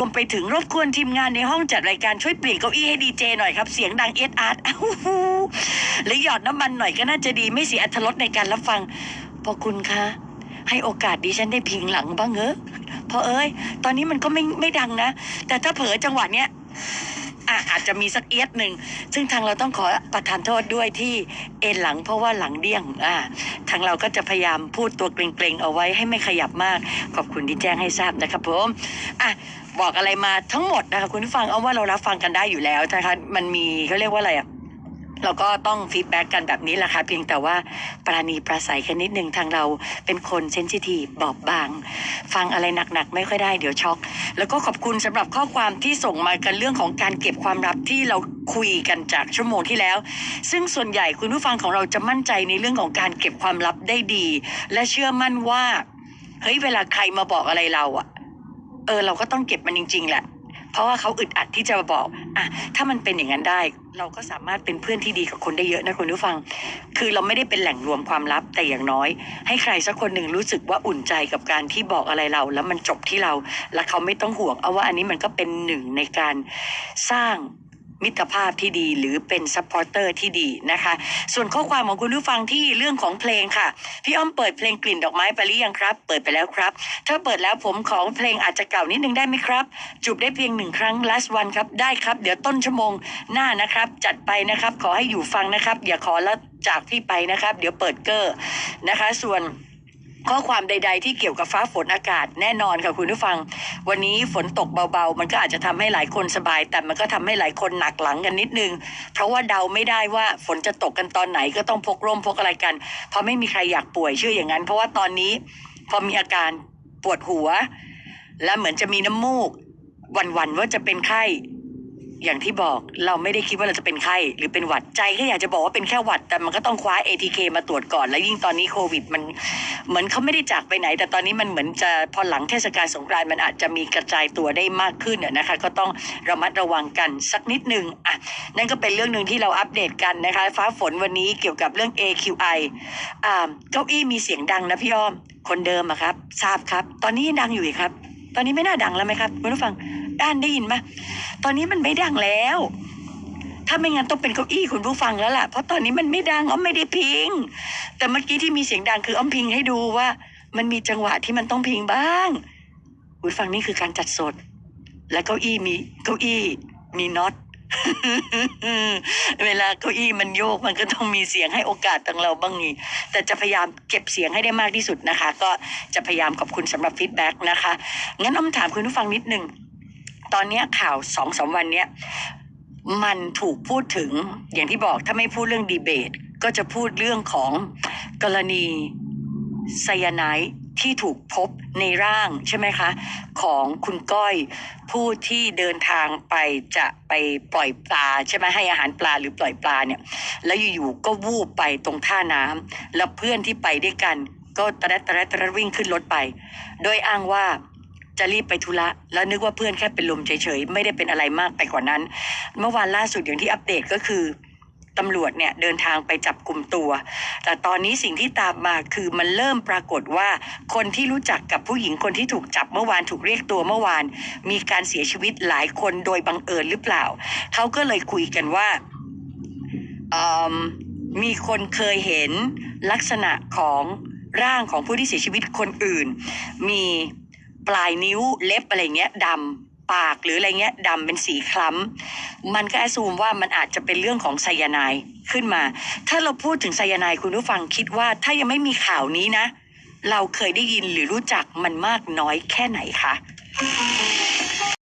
รวมไปถึงรบกวนทีมงานในห้องจัดรายการช่วยเปลี่ยนเก้าอี้ให้ดีเจหน่อยครับเสียงดังเอสอาร์ตอ้หูหรือหยอดน้ำมันหน่อยก็น่าจะดีไม่เสียอรรถรสในการรับฟังพอคุณคะให้โอกาสดิฉันได้พิงหลังบ้างเถอพอเอ้ย ตอนนี้มันก็ไม่ไม่ดังนะ แต่ถ้าเผลอจังหวะเนี้ยอะอาจจะมีสักเอียดหนึ่ง ซึ่งทางเราต้องขอประทานโทษด้วยที่เอ็นหลังเพราะว่าหลังเดี้ยงอ่าทางเราก็จะพยายามพูดตัวเกรงๆเอาไว้ให้ไม่ขยับมาก ขอบคุณที่แจ้งให้ทราบนะครับผมอะ บอกอะไรมาทั้งหมดนะคะคุณผู้ฟังเอาว่าเรารับฟังกันได้อยู่แล้วนะคะมันมีเขาเรียกว่าอะไรอะเราก็ต้องฟีดแบ็กกันแบบนี้แหละค่ะเพียงแต่ว่าปราณีประสัยกันนิดนึงทางเราเป็นคนเซนซิทีฟบอบบาง ฟังอะไรหนักๆ ไม่ค่อยได้เดี๋ยวช็อก แล้วก็ขอบคุณสำหรับข้อความที่ส่งมากันเรื่องของการเก็บความลับที่เราคุยกันจากชั่วโมงที่แล้ว ซึ่งส่วนใหญ่คุณผู้ฟังของเราจะมั่นใจในเรื่องของการเก็บความลับได้ดี และเชื่อมั่นว่าเฮ้ยเวลาใครมาบอกอะไรเราอะ เออเราก็ต้องเก็บมันจริง ๆ แหละ เพราะว่าเขาอึดอัดที่จะมาบอกอะถ้ามันเป็นอย่างนั้นได้ เราก็สามารถเป็นเพื่อนที่ดีกับคนได้เยอะนะคุณผู้ฟัง คือเราไม่ได้เป็นแหล่งรวมความลับแต่อย่างน้อย ให้ใครสักคนหนึ่งรู้สึกว่าอุ่นใจกับการที่บอกอะไรเรา แล้วมันจบที่เรา และเขาไม่ต้องห่วงเอาว่าอันนี้มันก็เป็นหนึ่งในการสร้าง มิตรภาพที่ดีหรือเป็นซัพพอร์เตอร์ที่ดีนะคะ ส่วนข้อความของคุณผู้ฟังที่เรื่องของเพลงค่ะ พี่อ้อมเปิดเพลงกลิ่นดอกไม้ไปหรือยังครับ เปิดไปแล้วครับ ถ้าเปิดแล้วผมของเพลงอาจจะเก่านิดนึงได้ไหมครับ จูบได้เพียงหนึ่งครั้ง last one ครับ ได้ครับ เดี๋ยวต้นชั่วโมงหน้านะครับ จัดไปนะครับ ขอให้อยู่ฟังนะครับ อย่าขอแล้วจากพี่ไปนะครับ เดี๋ยวเปิดเกอร์นะคะ ส่วน ข้อความใด ๆ ที่เกี่ยวกับฟ้าฝนอากาศแน่นอนค่ะคุณผู้ฟัง วันนี้ฝนตกเบาๆ มันก็อาจจะทำให้หลายคนสบาย แต่มันก็ทำให้หลายคนหนักหลังกันนิดนึง เพราะว่าเดาไม่ได้ว่าฝนจะตกกันตอนไหนก็ต้องพกร่มพกอะไรกัน เพราะไม่มีใครอยากป่วยเชื่ออย่างนั้น เพราะว่าตอนนี้พอมีอาการปวดหัว และเหมือนจะมีน้ำมูกวันๆว่าจะเป็นไข้ อย่างที่บอกเราไม่ได้คิดว่าเราจะเป็นไข้หรือเป็นหวัดใจก็อยากจะบอกว่าเป็นแค่หวัด แต่มันก็ต้องคว้า ATK มาตรวจก่อน แล้วยิ่งตอนนี้โควิด มันเหมือนเขาไม่ได้จากไปไหน แต่ตอนนี้มันเหมือนจะพอหลังเทศกาลสงกรานต์มันอาจจะมีกระจายตัวได้มากขึ้นน่ะนะคะ ก็ต้องระมัดระวังกันสักนิดนึงอะนั่นก็เป็นเรื่องหนึ่งที่เราอัปเดตกันนะคะ ฟ้าฝนวันนี้เกี่ยวกับเรื่อง AQI อ่าเก้าอี้มีเสียงดังนะพี่อ้อมคนเดิมอะครับ ทราบครับ ตอนนี้ดังอยู่อีกครับ ตอนนี้ไม่น่าดังแล้วไหมครับคุณผู้ฟัง ด้านได้ยินไหมตอนนี้มันไม่ดังแล้ว ถ้าไม่งั้นต้องเป็นเก้าอี้คุณผู้ฟังแล้วล่ะ เพราะตอนนี้มันไม่ดังอ้อมไม่ได้พิง แต่เมื่อกี้ที่มีเสียงดังคืออ้อมพิงให้ดูว่า มันมีจังหวะที่มันต้องพิงบ้าง คุณฟังนี่คือการจัดสด และเก้าอี้มีเก้าอี้มีน็อตเวลาเก้าอี้มันโยกมันก็ต้องมีเสียงให้โอกาสทางเราบ้างนี่แต่จะพยายามเก็บเสียงให้ได้มากที่สุดนะคะ ก็จะพยายามขอบคุณสำหรับฟีดแบ็กนะคะ งั้นอ้อมถามคุณผู้ฟังนิดนึง ตอนนี้ข่าวสองสามวันเนี้ยมันถูกพูดถึงอย่างที่บอกถ้าไม่พูดเรื่องดีเบต ก็จะพูดเรื่องของกรณีไซยาไนด์ที่ถูกพบในร่างใช่ไหมคะ ของคุณก้อยผู้ที่เดินทางไปจะไปปล่อยปลาใช่ไหมให้อาหารปลาหรือปล่อยปลาเนี่ยแล้วอยู่ๆก็วูบไปตรงท่าน้ำแล้วเพื่อนที่ไปด้วยกัน ก็ตะแรดตะแรดตะแรดวิ่งขึ้นรถไป โดยอ้างว่า จะรีบไปธุระแล้วนึกว่าเพื่อนแค่เป็นลมเฉยๆไม่ได้เป็นอะไรมากไปกว่านั้น เมื่อวานล่าสุดอย่างที่อัปเดตก็คือตำรวจเนี่ยเดินทางไปจับกลุ่มตัว แต่ตอนนี้สิ่งที่ตามมาคือมันเริ่มปรากฏว่าคนที่รู้จักกับผู้หญิงคนที่ถูกจับเมื่อวานถูกเรียกตัวเมื่อวาน มีการเสียชีวิตหลายคนโดยบังเอิญหรือเปล่า เขาก็เลยคุยกันว่ามมีคนเคยเห็นลักษณะของร่างของผู้ที่เสียชีวิตคนอื่น มี ปลายนิ้วเล็บอะไรเงี้ยดำปากหรืออะไรเงี้ยดำเป็นสีคล้ำมันก็แอสซูมว่ามันอาจจะเป็นเรื่องของไซยาไนด์ขึ้นมา ถ้าเราพูดถึงไซยาไนด์คุณผู้ฟังคิดว่าถ้ายังไม่มีข่าวนี้นะ เราเคยได้ยินหรือรู้จักมันมากน้อยแค่ไหนคะ